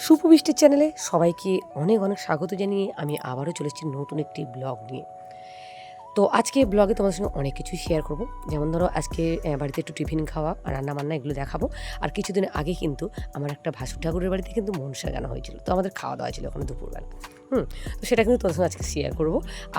সুপবৃষ্টির চ্যানেলে সবাইকে অনেক অনেক স্বাগত জানিয়ে আমি আবারও চলেছি নতুন একটি ব্লগ নিয়ে। তো আজকে ব্লগে তোমাদের সঙ্গে অনেক কিছু শেয়ার করব। যেমন ধরো আজকে বাড়িতে একটু টিফিন খাওয়া আর রান্না বান্না এগুলো দেখাবো। আর কিছুদিন আগে কিন্তু আমার একটা ভাসু ঠাকুরের বাড়িতে কিন্তু মন সাজানো হয়েছিল। তো আমাদের খাওয়া দাওয়া ছিল ওখানে দুপুরবেলা। হুম, তো সেটা কিন্তু তোমাদের সঙ্গে আজকে শেয়ার করব।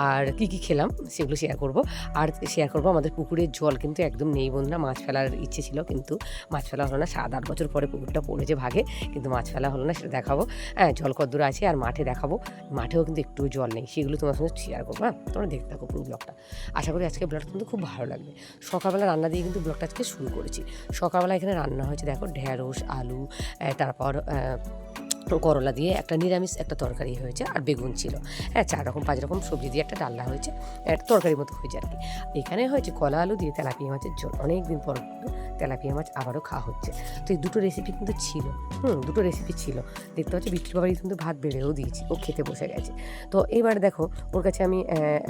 আর কী কী খেলাম সেগুলো শেয়ার করব। আর শেয়ার করব আমাদের পুকুরের জল কিন্তু একদম নেই বন্ধুরা, মাছ ফেলার ইচ্ছে ছিল কিন্তু মাছ ফেলা হলো না। সাত আট বছর পরে পুকুরটা পড়েছে ভাগে, কিন্তু মাছ ফেলা হলো না, সেটা দেখাবো। হ্যাঁ জল কদ্দূর আছে আর মাঠে দেখাবো। মাঠেও কিন্তু একটু জল নেই, সেগুলো তোমার সঙ্গে শেয়ার করব হ্যাঁ? তোমরা দেখতে থাকো পুরো ব্লগটা। আশা করি আজকে ব্লগটা কিন্তু খুব ভালো লাগবে। সকালবেলা রান্না দিয়ে কিন্তু ব্লগটা আজকে শুরু করেছি। সকালবেলা এখানে রান্না হয়েছে, দেখো, ঢেঁড়স, আলু তারপর করলা দিয়ে একটা নিরামিষ, একটা তরকারি হয়েছে আর বেগুন ছিল। হ্যাঁ চার রকম, পাঁচ রকম সবজি দিয়ে একটা ডাল্লা হয়েছে একটা তরকারির মতো হয়েছে আর কি। এখানে হয়েছে কলা আলু দিয়ে তেলাপিয়া মাছের ঝোল। অনেক দিন পর তেলাপিয়া মাছ আবারও খাওয়া হচ্ছে। তো এই দুটো রেসিপি কিন্তু ছিল। হুম, দুটো রেসিপি ছিল। দেখতে পাচ্ছি বিক্রি বাবারই কিন্তু ভাত বেড়েও দিয়েছি। ও খেতে বসে গেছে। তো এবার দেখো, ওর কাছে আমি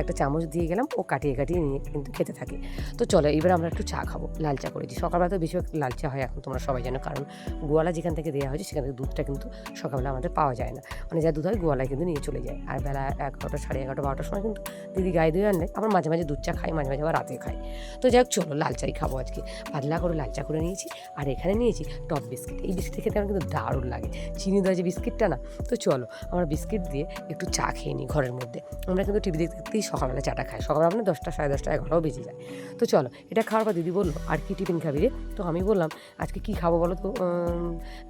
একটা চামচ দিয়ে গেলাম। ও কাটিয়ে কাটিয়ে নিয়ে কিন্তু খেতে থাকে। তো চলো, এবার আমরা একটু চা খাব, লাল চা করেছি। সকালবেলা তো বেশিরভাগ লাল চা হয় এখন তোমরা সবাই জানো। কারণ গোয়ালা যেখান থেকে দেওয়া হয়েছে, সেখান থেকে দুধটা কিন্তু সকালবেলা আমাদের পাওয়া যায় না। মানে যা দুধ হয় গোয়ালায় কিন্তু নিয়ে চলে যায়। আর বেলা এগারোটা, সাড়ে এগারোটা, বারোটার সময় কিন্তু দিদি গায়ে দিয়ে আনলে আবার মাঝে মাঝে দুধ চা খাই, মাঝে মাঝে আবার রাতে খাই। তো যাই হোক, চলো লাল চাই খাব আজকে। পাতলা করে লাল চা করে নিয়েছি আর এখানে নিয়েছি টপ বিস্কিট। এই বিস্কিট খেতে আমার কিন্তু দারুণ লাগে। চিনি দেওয়া যে বিস্কিটটা না, তো চলো আমরা বিস্কিট দিয়ে একটু চা খেয়ে নিই ঘরের মধ্যে। আমরা কিন্তু টিভি দেখতে দেখতেই সকালবেলা চাটা খাই। সকালবেলা মানে দশটা, সাড়ে দশটা, এগারোটাও বেজে যায়। তো চলো, এটা খাওয়ার পর দিদি বলল, আর কি টিফিন খাবি রে? তো আমি বললাম, আজকে কি খাব বলো তো?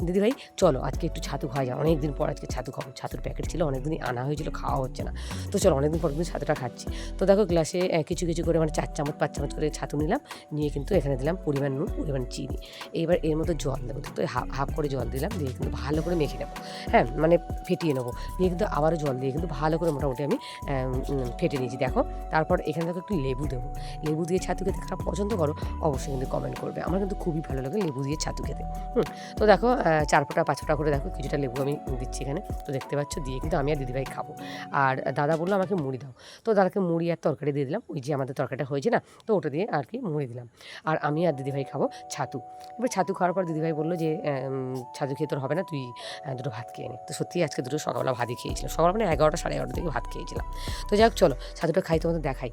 দিদি ভাই, চলো আজকে একটু ছাতু খাওয়া যায় অনেক দিন পর আজকে ছাতু খাব ছাতুর প্যাকেট ছিল, অনেকদিনই আনা হয়েছিল, খাওয়া হচ্ছে না। তো চলো, অনেকদিন পর কিন্তু ছাতুটা খাচ্ছি। তো দেখো গ্লাসে কিছু কিছু করে মানে চার চামচ, পাঁচ চামচ করে ছাতু নিলাম, নিয়ে কিন্তু এখানে দিলাম পরিমাণ নুন, পরিমাণ চিনি। এইবার এর মতো জল দেবো। তো হাফ করে জল দিলাম, দিয়ে কিন্তু ভালো করে মেখে নেব। হ্যাঁ মানে ফেটিয়ে নেব। নিয়ে কিন্তু আবারও জল দিয়ে কিন্তু ভালো করে মোটামুটি আমি ফেটে নিয়েছি। দেখো, তারপর এখানে দেখো একটু লেবু দেবো। লেবু দিয়ে ছাতু খেতে খারাপ পছন্দ করো, অবশ্যই কিন্তু কমেন্ট করবে। আমার কিন্তু খুবই ভালো লাগে লেবু দিয়ে ছাতু খেতে। হুম, তো দেখো চার ফোঁটা, পাঁচ ফোঁটা করে দেখো, কিছুটা লেবু আমি দিচ্ছি এখানে। তো দেখতে পাচ্ছ, দিয়ে কিন্তু আমি আর দিদিভাই খাব। আর দাদা বলল, আমাকে মুড়ি দাও। তো দাদাকে মুড়ি আর তরকারি দিয়ে দিলাম। ওই যে আমাদের তরকারিটা হয়েছে না, তো ওটা দিয়ে আর কি মুড়ি দিলাম। আর আমি আর দিদিভাই খাব ছাতু। এবার ছাতু খাওয়ার পর দিদিভাই বলল যে ছাতু খেয়ে তোর হবে না, তুই দুটো ভাত খেয়ে নে। তো সত্যি আজকে দুটো সকালবেলা ভাতই খেয়েছিলাম। সকাল মানে এগারোটা সাড়ে এগারোটা থেকে ভাত খেয়েছিলাম। তো যাক চলো, ছাতুটা খাই, তোমাদের দেখাই।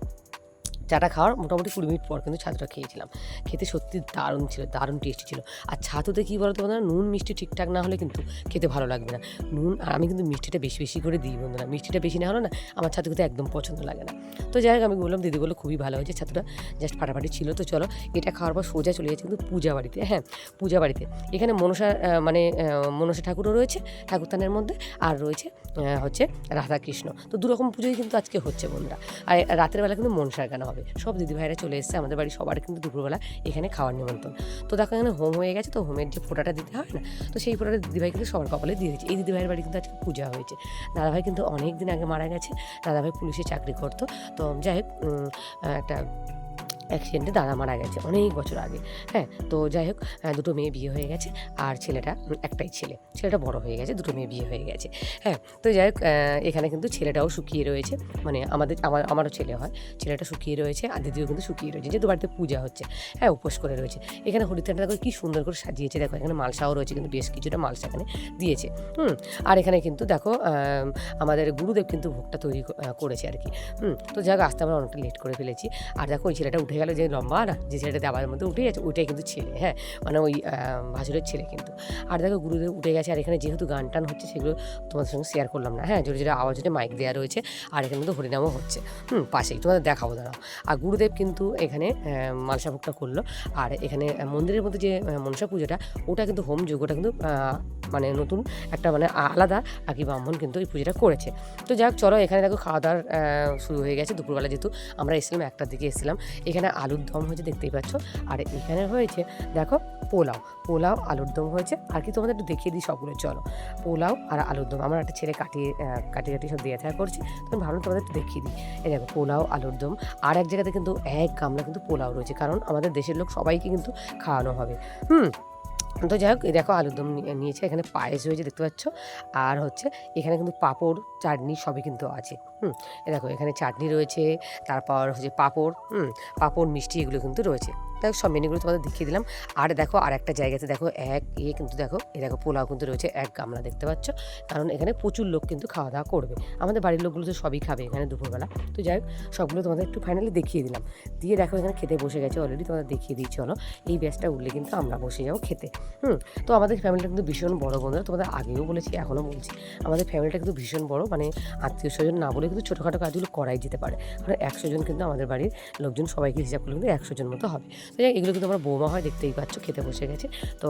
চাটা খাওয়ার মোটামুটি কুড়ি মিনিট পর কিন্তু ছাতুটা খেয়েছিলাম। খেতে সত্যি দারুণ ছিল, দারুণ টেস্টি ছিল। আর ছাতুতে কী বলতো বন্ধুরা, নুন, মিষ্টি ঠিকঠাক না হলে কিন্তু খেতে ভালো লাগবে না। নুন, আর আমি কিন্তু মিষ্টিটা বেশি বেশি করে দিই বন্ধুরা। মিষ্টিটা বেশি না হলে না আমার ছাতু খেতে একদম পছন্দ লাগে না। তো যাই হোক, আমি বললাম, দিদি বলল খুবই ভালো হয়েছে ছাতুটা। জাস্ট ফাটাফাটি ছিল। তো চলো, এটা খাওয়ার পর সোজা চলে যাচ্ছে কিন্তু পূজা বাড়িতে। হ্যাঁ পূজা বাড়িতে। এখানে মনসা মানে মনসা ঠাকুরও রয়েছে, ঠাকুরতানের মধ্যে। আর রয়েছে হচ্ছে রাধাকৃষ্ণ। তো দুরকম পুজোই কিন্তু আজকে হচ্ছে বন্ধুরা। আর রাতের বেলা কিন্তু মনসার গান হবে। সব দিদিভাইরা চলে এসেছে, আমাদের বাড়ি সবার কিন্তু দুপুরবেলা এখানে খাওয়ার নিমন্ত্রণ। তো দেখো এখানে হোম হয়ে গেছে, তো হোমের যে ফোঁটাটা দিতে হয় না, তো সেই ফোঁটাটা দিদিভাই কিন্তু সবার কপালে দিয়ে দিয়েছে। এই দিদিভাইয়ের বাড়ি কিন্তু আজকে পূজা হয়েছে। দাদাভাই কিন্তু অনেক দিন আগে মারা গেছে। দাদাভাই পুলিশে চাকরি করতো। তো যাই হোক একটা অ্যাক্সিডেন্টে দাদা মারা গেছে, অনেক বছর আগে। হ্যাঁ তো যাই হোক দুটো মেয়ে বিয়ে হয়ে গেছে, আর ছেলেটা একটাই ছেলে। ছেলেটা বড় হয়ে গেছে, দুটো মেয়ে বিয়ে হয়ে গেছে। হ্যাঁ তো যাই হোক এখানে কিন্তু ছেলেটাও শুকিয়ে রয়েছে। মানে আমাদের, আমার, আমারও ছেলে হয়, ছেলেটা শুকিয়ে রয়েছে, আর দিদিও কিন্তু শুকিয়ে রয়েছে। যেহেতু বাড়িতে পূজা হচ্ছে হ্যাঁ উপোস করে রয়েছে। এখানে হরিদ্বারটা দেখো কি সুন্দর করে সাজিয়েছে। দেখো, এখানে মালসাও রয়েছে, কিন্তু বেশ কিছুটা মালসা এখানে দিয়েছে। হুম, আর এখানে কিন্তু দেখো আমাদের গুরুদেব কিন্তু ভোগটা তৈরি করেছে আর কি। হুম, তো যাক আসতে আমরা অনেকটা লেট করে ফেলেছি। আর দেখো, ওই ছেলেটা উঠে গেল যে লম্বা, না, যে ছেলেটা দেওয়ার মধ্যে উঠে গেছে, ওইটাই কিন্তু ছেলে হ্যাঁ মানে ওই ভাসুরের ছেলে কিন্তু। আর দেখো গুরুদেব উঠে গেছে, আর এখানে যেহেতু গান টান হচ্ছে, সেগুলো তোমাদের সঙ্গে শেয়ার করলাম না হ্যাঁ জোরে জোরে আওয়াজ হচ্ছে মাইক দেওয়া রয়েছে, আর এখানে কিন্তু হরিনামও হচ্ছে, হুম, পাশেই, তোমাদের দেখাবো, দাঁড়াও। আর গুরুদেব কিন্তু এখানে মালসা ভোগটা করল, আর এখানে মন্দিরের মধ্যে যে মনসা পুজোটা, ওটা কিন্তু হোম যজ্ঞটা কিন্তু মানে নতুন একটা মানে আলাদা, আর কি ব্রাহ্মণ কিন্তু এই পুজোটা করেছে। তো যাই হোক চলো, এখানে দেখো খাওয়া দাওয়ার শুরু হয়ে গেছে, দুপুরবেলা যেহেতু আমরা এসেছিলাম, একটার দিকে এসেছিলাম। এখানে আলুর দম হয়েছে, দেখতেই পাচ্ছ। আর এখানে হয়েছে, দেখো, পোলাও। পোলাও, আলুর দম হয়েছে। আর কি তোমাদের একটু দেখিয়ে দিই সবগুলো, চলো। পোলাও আর আলুর দম। আমার একটা ছেলে কাটিয়ে কাটিয়ে কাটিয়ে সব দিয়ে থাকা করছে। তো আমি ভাবলাম তোমাদের একটু দেখিয়ে দিই। এই দেখো, পোলাও, আলুর দম। আর এক জায়গাতে কিন্তু এক গামলা কিন্তু পোলাও রয়েছে। কারণ আমাদের দেশের লোক সবাইকে কিন্তু খাওয়ানো হবে। হুম। তো যাই হোক দেখো, আলুর দম নিয়েছে। এখানে পায়েস হয়েছে দেখতে পাচ্ছ। আর হচ্ছে, এখানে কিন্তু পাঁপড়, চাটনি সবই কিন্তু আছে। হুম এ দেখো, এখানে চাটনি রয়েছে, তারপর হচ্ছে পাঁপড়, হুম, পাঁপড়, মিষ্টি এগুলো কিন্তু রয়েছে। দেখো, সব মেনুগুলো তোমাদের দেখিয়ে দিলাম। আর দেখো আর একটা জায়গাতে দেখো, এক ইয়ে কিন্তু দেখো, এই দেখো, পোলাও কিন্তু রয়েছে, এক গামলা দেখতে পাচ্ছ। কারণ এখানে প্রচুর লোক কিন্তু খাওয়া দাওয়া করবে। আমাদের বাড়ির লোকগুলো তো সবই খাবে এখানে দুপুরবেলা। তো যাই হোক, সবগুলো তোমাদের একটু ফাইনালি দেখিয়ে দিলাম। দিয়ে দেখো, এখানে খেতে বসে গেছে অলরেডি তোমাদের দেখিয়ে দিই, চলো। এই ব্যাচটা উঠলে কিন্তু আমরা বসে যাব খেতে। হুম, তো আমাদের ফ্যামিলিটা কিন্তু ভীষণ বড় বন্ধুরা, তোমাদের আগেও বলেছি, এখনও বলছি। আমাদের ফ্যামিলিটা কিন্তু ভীষণ বড় মানে আত্মীয় স্বজন না বলে কিন্তু ছোটোখাটো কাজগুলো করাই যেতে পারে। কারণ একশো জন কিন্তু আমাদের বাড়ির লোকজন সবাইকে হিসাব করলে কিন্তু একশো জন মতো হবে। তো এগুলো কিন্তু আমরা বৌমা হয় দেখতেই পাচ্ছ, খেতে বসে গেছে। তো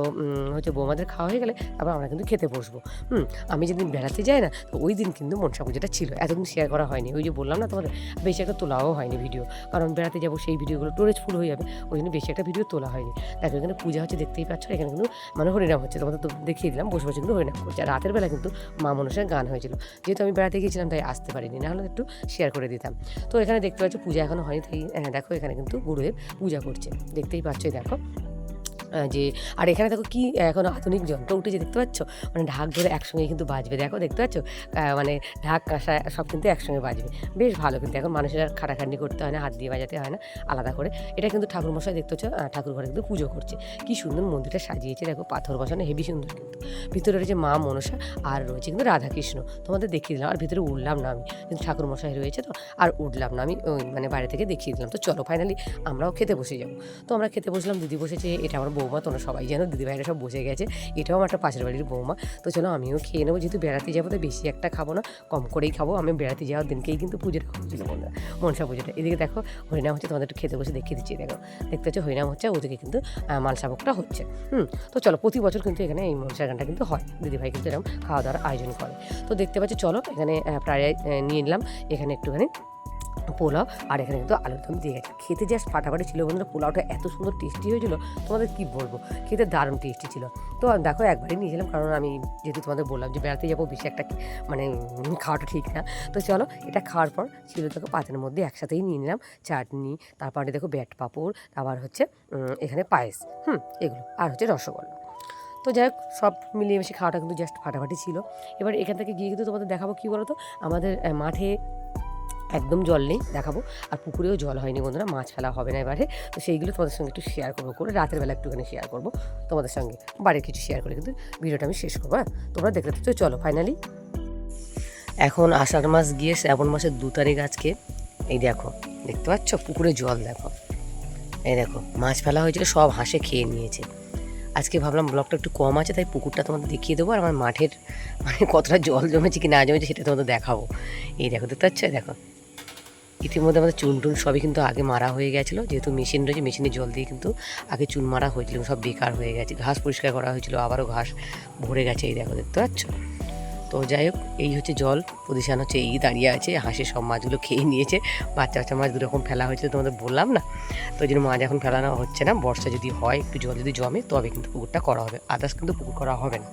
হচ্ছে বৌমাদের খাওয়া হয়ে গেলে তারপর আমরা কিন্তু খেতে বসবো। হুম, আমি যেদিন বেড়াতে যাই না, তো ওই দিন কিন্তু মনসা পুজোটা ছিল। এতদিন শেয়ার করা হয়নি। ওই যে বললাম না তোমাদের, বেশি একটা তোলাও হয়নি ভিডিও কারণ বেড়াতে যাব সেই ভিডিওগুলো স্টোরেজ ফুল হয়ে যাবে। ওই জন্য বেশি একটা ভিডিও তোলা হয়নি। দেখো এখানে পূজা হচ্ছে, দেখতেই পাচ্ছ, এখানে কিন্তু মানে হরিনাম হচ্ছে। তোমাদের তো দেখিয়ে দিলাম, বসে বসে কিন্তু হরিনাম করছে। রাতের বেলা কিন্তু মা মনসার গান হয়েছিল। যেহেতু আমি বেড়াতে গিয়েছিলাম, তাই আসতে পারিনি না। হলে একটু শেয়ার করে দিতাম। তো এখানে দেখতে পাচ্ছ পূজা এখনও হয়নি তাই হ্যাঁ, দেখো এখানে কিন্তু গুরুদেব পূজা করছে। দেখতেই পাচ্ছ দেখো। যে, আর এখানে দেখো কি, এখন আধুনিক যন্ত্র উঠেছে, দেখতে পাচ্ছ? মানে ঢাক ধরে একসঙ্গে কিন্তু বাজবে, দেখো, দেখতে পাচ্ছ? মানে ঢাক, কাঁসা, সব কিন্তু একসঙ্গে বাজবে। বেশ ভালো কিন্তু, এখন মানুষের আর খাটাখাটনি করতে হয় না, হাত দিয়ে বাজাতে হয় না, আলাদা করে। এটা কিন্তু ঠাকুর মশাই দেখতে পাচ্ছ ঠাকুর ঘরে কিন্তু পুজো করছে। কি সুন্দর মন্দিরটা সাজিয়েছে, দেখো, পাথর বসানো, হেভি সুন্দর কিন্তু। ভিতরে রয়েছে মা মনসা, আর রয়েছে কিন্তু রাধাকৃষ্ণ। তোমাদের দেখিয়ে দিলাম, আর ভিতরে উঠলাম না আমি, কিন্তু ঠাকুর মশাই রয়েছে তো, আর উঠলাম না আমি মানে বাইরে থেকে দেখিয়ে দিলাম। তো চলো ফাইনালি আমরাও খেতে বসে যাব। তো আমরা খেতে বসলাম, দিদি বসেছে, এটা আমার বৌমা, তোমরা সবাই জানো দিদি ভাইরা সব বসে গেছে। এটাও আমার একটা পাশের বাড়ির বৌমা। তো চলো আমিও খেয়ে নেব, যেহেতু বেড়াতে যাব, তো বেশি একটা খাব না, কম করেই খাব। আমি বেড়াতে যাওয়ার দিনকেই কিন্তু পুজোটা হচ্ছিল বন্ধুরা, মনসা পুজোটা। এদিকে দেখো, হরিনাম হচ্ছে, তোমাদের একটু খেতে বসে দেখিয়ে দিচ্ছি, দেখো। দেখতে হচ্ছে হরিনাম হচ্ছে ওদিকে কিন্তু মালসাভোগটা হচ্ছে। হুম, তো চলো, প্রতি বছর কিন্তু এখানে এই মনসা গানটা কিন্তু হয়। দিদিভাই কিন্তু এরকম খাওয়া দাওয়ার আয়োজন করে। তো দেখতে পাচ্ছি, চলো, এখানে প্রায় নিয়ে নিলাম। এখানে একটুখানি পোলাও, আর এখানে কিন্তু আলুর দম দিয়ে গেছে। খেতে জাস্ট ফাটাফাটি ছিল বন্ধুরা, পোলাওটা এত সুন্দর টেস্টি হয়েছিল, তোমাদের কি বলব? খেতে দারুণ টেস্টি ছিল। তো দেখো, একবারই নিয়েছিলাম কারণ আমি যেহেতু তোমাদের বললাম যে বেড়াতে যাব বেশি একটা মানে খাওয়াটা ঠিক না। তো চলো, এটা খাওয়ার পর ছিল দেখো পাতের মধ্যে একসাথেই নিয়ে নিলাম চাটনি, তারপরে দেখো ব্যাট পাঁপড় আবার হচ্ছে এখানে পায়েস, হুম, এগুলো, আর হচ্ছে রসগোল্লা। তো যাই হোক, সব মিলিয়ে মিশে খাওয়াটা কিন্তু জাস্ট ফাটাফাটি ছিল। এবার এখান থেকে গিয়ে কিন্তু তোমাদের দেখাবো কী বলো তো আমাদের মাঠে একদম জল নেই, দেখাবো। আর পুকুরেও জল হয়নি বন্ধুরা, মাছ ফেলা হবে না এবারে। তো সেইগুলো তোমাদের সঙ্গে একটু শেয়ার করব, করে রাতের বেলা একটুখানি শেয়ার করব। তোমাদের সঙ্গে বাড়ির কিছু শেয়ার করে কিন্তু ভিডিওটা আমি শেষ করব হ্যাঁ? তোমরা দেখতে তো চলো ফাইনালি এখন আষাঢ় মাস গিয়ে শ্রাবণ মাসের দু তারিখ আজকে। এই দেখো, দেখতে পাচ্ছ? পুকুরে জল দেখো। এই দেখো, মাছ ফেলা হয়েছিল, সব হাঁসে খেয়ে নিয়েছে। আজকে ভাবলাম ব্লগটা একটু কম আছে, তাই পুকুরটা তোমাদের দেখিয়ে দেবো, আর আমার মাঠের মানে কতটা জল জমেছে কি না জমেছে সেটা তোমাদের দেখাবো। এই দেখো, দেখতে পাচ্ছ? দেখো। ইতিমধ্যে আমাদের চুন টুন সবই কিন্তু আগে মারা হয়ে গেছিল। যেহেতু মেশিন রয়েছে মেশিনে জল দিয়ে কিন্তু আগে চুন মারা হয়েছিল সব বেকার হয়ে গেছে। ঘাস পরিষ্কার করা হয়েছিল, আবারও ঘাস ভরে গেছে এই দেখো, দেখতে পাচ্ছ? তো যাই হোক, এই হচ্ছে জল। পজিশান হচ্ছে এই দাঁড়িয়ে আছে, হাঁসের সব মাছগুলো খেয়ে নিয়েছে। বাচ্চা বাচ্চা মাছ দুরকম ফেলা হয়েছিল তোমাদের বললাম না? তো ওই জন্য মাছ এখন ফেলানো হচ্ছে না। বর্ষা যদি হয়, একটু জল যদি জমে, তবে কিন্তু পুকুরটা করা হবে। আদার্স কিন্তু পুকুর করা হবে না।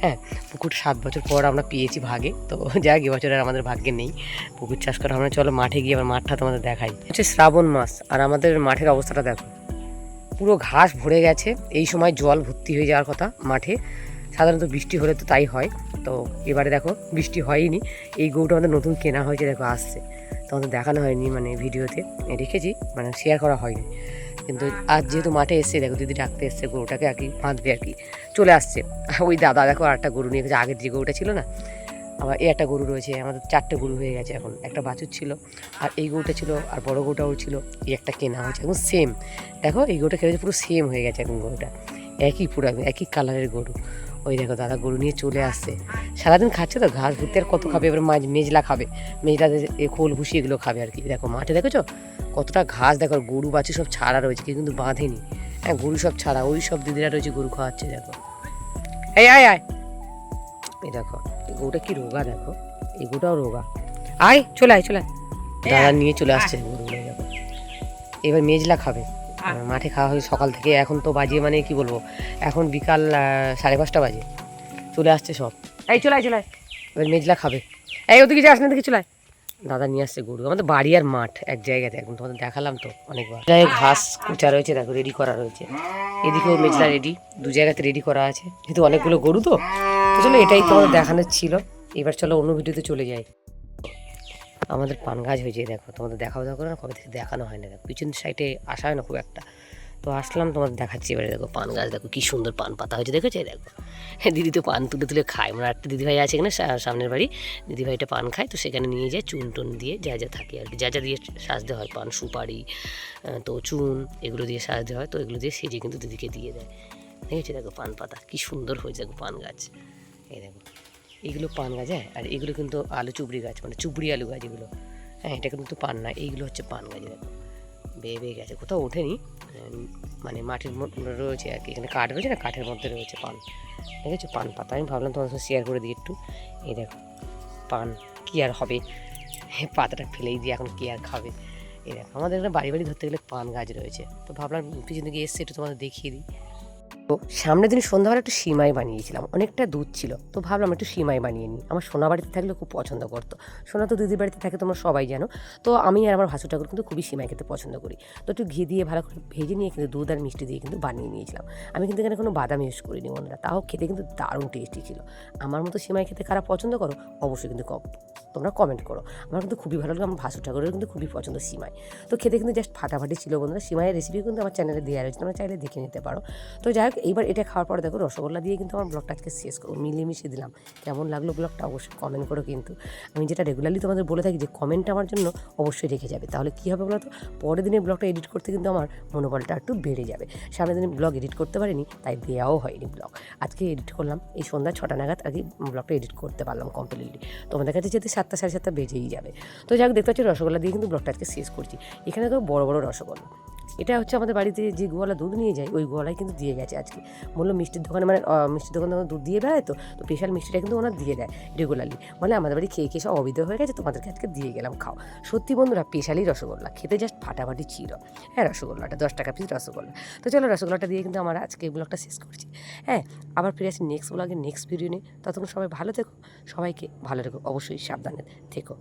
হ্যাঁ পুকুর সাত বছর পর আমরা পেয়েছি ভাগে। তো যাই যাক এবছর আর আমাদের ভাগ্যে নেই। পুকুর চাষ করা আমরা চলো মাঠে গিয়ে আবার মাঠটা তোমাদের দেখাই। হচ্ছে শ্রাবণ মাস। আর আমাদের মাঠের অবস্থাটা দেখো। পুরো ঘাস ভরে গেছে। এই সময় জল ভর্তি হয়ে যাওয়ার কথা মাঠে। সাধারণত বৃষ্টি হলে তো তাই হয়। তো এবারে দেখো বৃষ্টি হয়নি। এই গরুটা আমাদের নতুন কেনা হয়েছে, দেখো আসছে। তোমাদের দেখানো হয়নি মানে ভিডিওতে। রেখেছি মানে শেয়ার করা হয়নি। কিন্তু আজ যেহেতু মাঠে এসছে, দেখো দিদি ডাকতে এসছে গরুটাকে আর কি, বাঁধবে আর কি। চলে আসছে। ওই দাদা দেখো আর একটা গরু নিয়ে গেছে, আগের যে গরুটা ছিল না? আবার এই একটা গরু রয়েছে, আমাদের চারটে গরু হয়ে গেছে এখন। একটা বাছুর ছিল, আর এই গরুটা ছিল, আর বড় গরুটাও ছিল, এই একটা কেনা হয়েছে, একদম সেম দেখো এই গরুটা খেলেছে পুরো সেম হয়ে গেছে এখন গরুটা। একই পুরো একই কালারের গরু। ওই দেখো দাদা গরু নিয়ে চলে আসছে। সারাদিন খাচ্ছে তো ঘাস ঘুরতে আর কত খাবে এবার মাছ মেজলা খাবে। মেজলা এ খোল ভুসি এগুলো খাবে আর কি। দেখো মাঠে দেখেছ? কতটা ঘাস দেখো গরু বাছু সব ছাড়া রয়েছে কিন্তু বাঁধেনি। হ্যাঁ গরু সব ছাড়া ওই সব দিদিরা রয়েছে গরু খাওয়াচ্ছে দেখো। এই আয় আয়। এই দেখো এই গরুটা কি রোগা দেখো? এই গরুটাও রোগা। আয় চলে আয় চলে আয়। দাদা নিয়ে চলে আসছে গরুগুলো দেখো। এবার মেজলা খাবে। মাঠে খাওয়া হয় সকাল থেকে এখন তো বাজে মানে কি বলব এখন বিকাল সাড়ে পাঁচটা বাজে। চলে আসছে সব। এই চলে চলে এবার মেজলা খাবে। এই ওদিকে যাস না দিকে চলে দাদা নিয়ে আসছে গরু। আমাদের বাড়ি আর মাঠ এক জায়গাতে একদম তোমাদের দেখালাম তো অনেকবার। যাই ঘাস কুচা রয়েছে দেখো রেডি করা রয়েছে। এদিকেও মেজলা রেডি দু জায়গাতে রেডি করা আছে। যেহেতু অনেকগুলো গরু তো তো চলো এটাই তোমাদের দেখানোর ছিল। এবার চলো অন্য ভিডিওতে চলে যাই। আমাদের পান গাছ হয়েছে দেখো। তোমাদের দেখাও করে না, কবে থেকে দেখানো হয় না। দেখো পিছন সাইডে আসা হয় না খুব একটা। তো আসলাম, তোমাদের দেখাচ্ছি এবারে, দেখো পান গাছ, দেখো কী সুন্দর পান পাতা হয়েছে, দেখেছ? দেখো। হ্যাঁ দিদি তো পান তুলে তুলে খায়। আমার একটা দিদিভাই আছে এখানে সামনের বাড়ি। দিদিভাইটা পান খায়, তো সেখানে নিয়ে যায় চুন টুন দিয়ে, যা যা থাকে আর কি। যা যা দিয়ে সাজতে হয়, পান, সুপারি তো চুন, এগুলো দিয়ে সাজতে হয়, তো এগুলো দিয়ে সেজে কিন্তু দিদিকে দিয়ে দেয়। দেখেছি? দেখো পান পাতা, কী সুন্দর হয়েছে দেখো পান গাছ। এই দেখো। এইগুলো পান গাছ হ্যাঁ? আর এগুলো কিন্তু আলু চুবড়ি গাছ মানে চুবড়ি আলু গাছ এগুলো। হ্যাঁ এটা কিন্তু পান না এইগুলো হচ্ছে পান গাছ দেখো। বেয়ে বেয়ে গেছে কোথাও ওঠেনি। মানে মাটির রয়েছে আর কি এখানে কাঠ রয়েছে না কাঠের মধ্যে রয়েছে পান। দেখেছ পান পাতা আমি ভাবলাম তোমার সঙ্গে শেয়ার করে দিই একটু। এই দেখো পান কী আর হবে? হ্যাঁ, পাতাটা ফেলেই দিয়ে এখন কী আর খাবে? এই দেখো আমাদের এখানে বাড়ি বাড়ি ধরতে গেলে পান গাছ রয়েছে। তো ভাবলাম পিছন দিকে এসছে একটু তোমাদের দেখিয়ে দিই। তো সামনের দিন সন্ধ্যাবেলা একটু সিমাই বানিয়েছিলাম। অনেকটা দুধ ছিল। তো ভাবলাম একটু সিমাই বানিয়ে নিই। আমার সোনা বাড়িতে থাকলে খুব পছন্দ করতো। সোনা তো দিদির বাড়িতে থাকে, তোমরা সবাই জানো। তো আমি আর আমার ভাসু ঠাকুর কিন্তু খুবই সিমাই খেতে পছন্দ করি। তো একটু ঘি দিয়ে ভালো করে ভেজে নিয়ে কিন্তু দুধ আর মিষ্টি দিয়ে কিন্তু বানিয়ে নিয়েছিলাম। আমি কিন্তু এখানে কোনো বাদাম ইউজ করিনি বন্ধুরা। তাও খেতে কিন্তু দারুণ টেস্টি ছিল। আমার মতো সিমাই খেতে খারাপ পছন্দ করো? অবশ্যই কিন্তু কম তোমরা কমেন্ট করো। আমার কিন্তু খুবই ভালো লাগে। আমার ভাসু ঠাকুরের কিন্তু খুবই পছন্দ সিমাই। তো খেতে কিন্তু জাস্ট ফাটাফাটি ছিল বন্ধুরা। সিমাইয়ের রেসিপি কিন্তু আমার চ্যানেলে দেওয়া রয়েছে। তোমরা চাইলে দেখে নিতে পারো। তো যাই হোক এইবার এটা খাওয়ার পরে দেখো রসগোল্লা দিয়ে কিন্তু আমার ব্লগটা আজকে শেষ মিলিয়ে দিলাম। কেমন লাগল ব্লগটা অবশ্যই কমেন্ট করো কিন্তু। আমি যেটা রেগুলারলি তোমাদের বলে থাকি যে কমেন্ট আমার জন্য অবশ্যই রেখে যাবে। তাহলে কী হবে বলো তো পরের দিনের ব্লগটা এডিট করতে কিন্তু আমার মনোবলটা একটু বেড়ে যাবে। সামনের দিনে ব্লগ এডিট করতে পারিনি, তাই দেওয়াও হয়নি ব্লগ। আজকে এডিট করলাম। এই সন্ধ্যা ছটা নাগাদ আগে ব্লগটা এডিট করতে পারলাম কমপ্লিটলি তোমাদের কাছে যেতে সাতটা সাড়ে সাতটা বেজেই যাবে। তো যাক, দেখতে পাচ্ছি রসগোল্লা দিয়ে কিন্তু ব্লগটা আজকে শেষ করছি। এখানে তো বড় বড় রসগোল্লা। এটা হচ্ছে আমাদের বাড়িতে যে গোয়ালা দুধ নিয়ে যায়, ওই গোয়ালাই কিন্তু দিয়ে গেছে আজকে। বলল মিষ্টির দোকানে মানে মিষ্টির দোকানে দুধ দিয়ে বেড়ায় তো তো স্পেশাল মিষ্টিটা কিন্তু ওনার দিয়ে দেয় রেগুলারলি বলে আমাদের বাড়ি খেয়ে খেয়ে সব অবিধ হয়ে গেছে, তোমাদেরকে আজকে দিয়ে গেলাম, খাও। সত্যি বন্ধুরা স্পেশালি রসগোল্লা, খেতে জাস্ট ফাটাফাটি ছিল। হ্যাঁ রসগোল্লাটা, দশ টাকা পিস রসগোল্লা। তো চলো রসগোল্লাটা দিয়ে কিন্তু আমার আজকে এই ব্লগটা শেষ করছি। হ্যাঁ আবার ফিরে আসি নেক্সট ব্লগে নেক্সট ভিডিও নিয়ে। ততক্ষণ সবাই ভালো থেকো, সবাইকে ভালো রেখো অবশ্যই সাবধানে থেকো।